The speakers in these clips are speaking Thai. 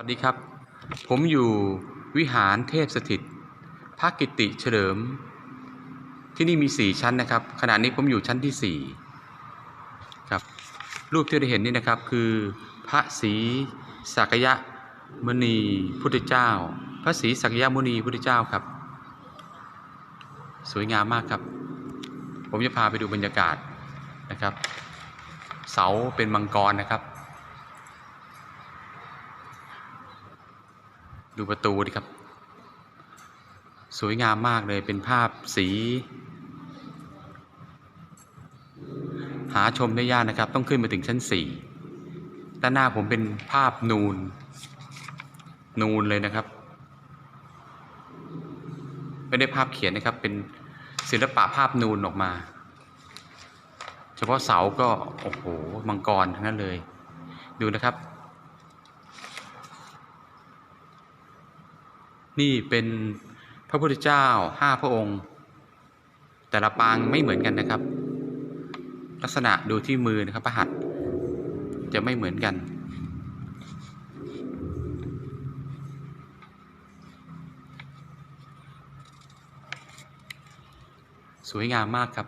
วัสดีครับ ผมอยู่วิหารเทพสถิตพระกิติเฉลิม ที่นี่มีสี่ชั้นนะครับ ขณะนี้ผมอยู่ชั้นที่สี่ครับ รูปที่ได้เห็นนี่นะครับคือพระศรีสักยะมณีพุทธเจ้า พระศรีสักยะมุนีพุทธเจ้าครับ สวยงามมากครับ ผมจะพาไปดูบรรยากาศนะครับ เสาเป็นมังกรนะครับ ดูประตูดิครับ สวยงามมากเลยเป็นภาพสี หาชมได้ยากนะครับ ต้องขึ้นมาถึงชั้นสี่ด้านหน้าผมเป็นภาพนูน นูนเลยนะครับ ไม่ได้ภาพเขียนนะครับ เป็นศิลปะภาพนูนออกมา เฉพาะเสาก็ โอ้โห มังกรทั้งนั้นเลย ดูนะครับ นี่เป็นพระพุทธเจ้าห้าพระองค์ แต่ละปางไม่เหมือนกันนะครับ ลักษณะดูที่มือนะครับพระหัตถ์จะไม่เหมือนกัน สวยงามมากครับ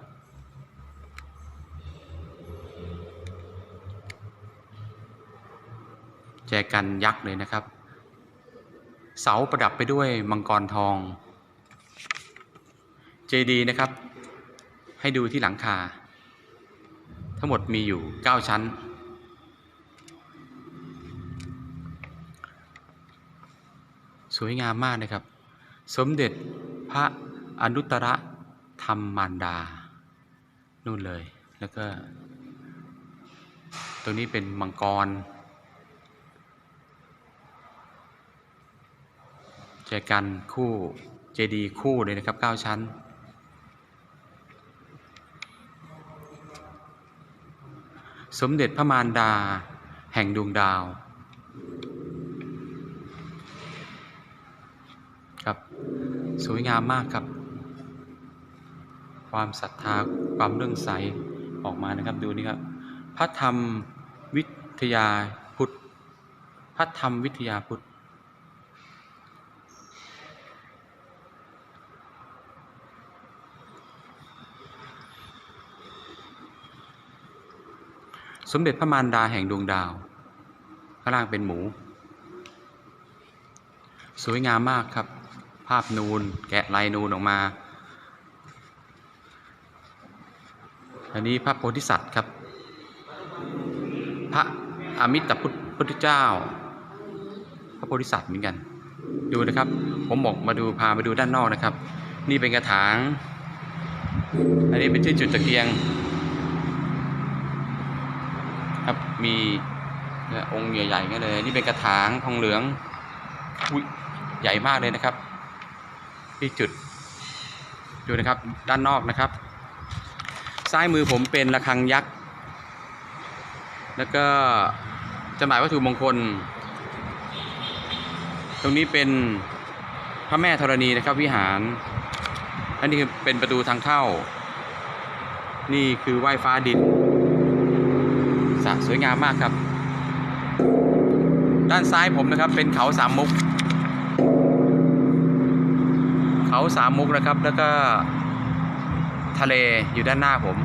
แจกันยักษ์เลยนะครับ เสาประดับไปด้วยมังกรทอง เจดีย์นะครับ ให้ดูที่หลังคา ทั้งหมดมีอยู่ 9 ชั้น สวยงามมากนะครับ สมเด็จพระอนุตตรธรรมมารดา นู่นเลย แล้วก็ตรงนี้เป็นมังกร จกันคู่เจดีคู่เลยนะครับ 9 ชั้น สมเด็จพระมารดาแห่งดวงดาวครับสวยงามมากครับ ความศรัทธาความเรื่องใสออกมานะครับดูนี่ครับ พระธรรมวิทยาพุทธ พระธรรมวิทยาพุทธ สมเด็จพระมารดาแห่งดวงดาว ข้างล่างเป็นหมู สวยงามมากครับ ภาพนูนแกะลายนูนออกมา อันนี้พระโพธิสัตว์ครับ พระอมิตรพุทธพุทธเจ้า พระโพธิสัตว์เหมือนกัน ดูนะครับ ผมบอกมาดูพามาดูด้านนอกนะครับ นี่เป็นกระถาง อันนี้เป็นที่จุดตะเกียง ครับ มีองค์ใหญ่ๆงั้นเลยนี่เป็นกระถางทองเหลืองอุ๊ยใหญ่มากเลยนะครับที่จุดดูนะครับด้านนอกนะครับ ซ้ายมือผมเป็นระฆังยักษ์ แล้วก็จำหน่ายวัตถุมงคล ตรงนี้เป็นพระแม่ธรณีนะครับวิหารอันนี้คือเป็นประตูทางเข้า นี่คือไหว้ฟ้าดิน วยงามมากครับ ด้านซ้ายผมนะครับเป็นเขาสามมุก เขาสามมุกนะครับแล้วก็ทะเลอยู่ด้านหน้าผม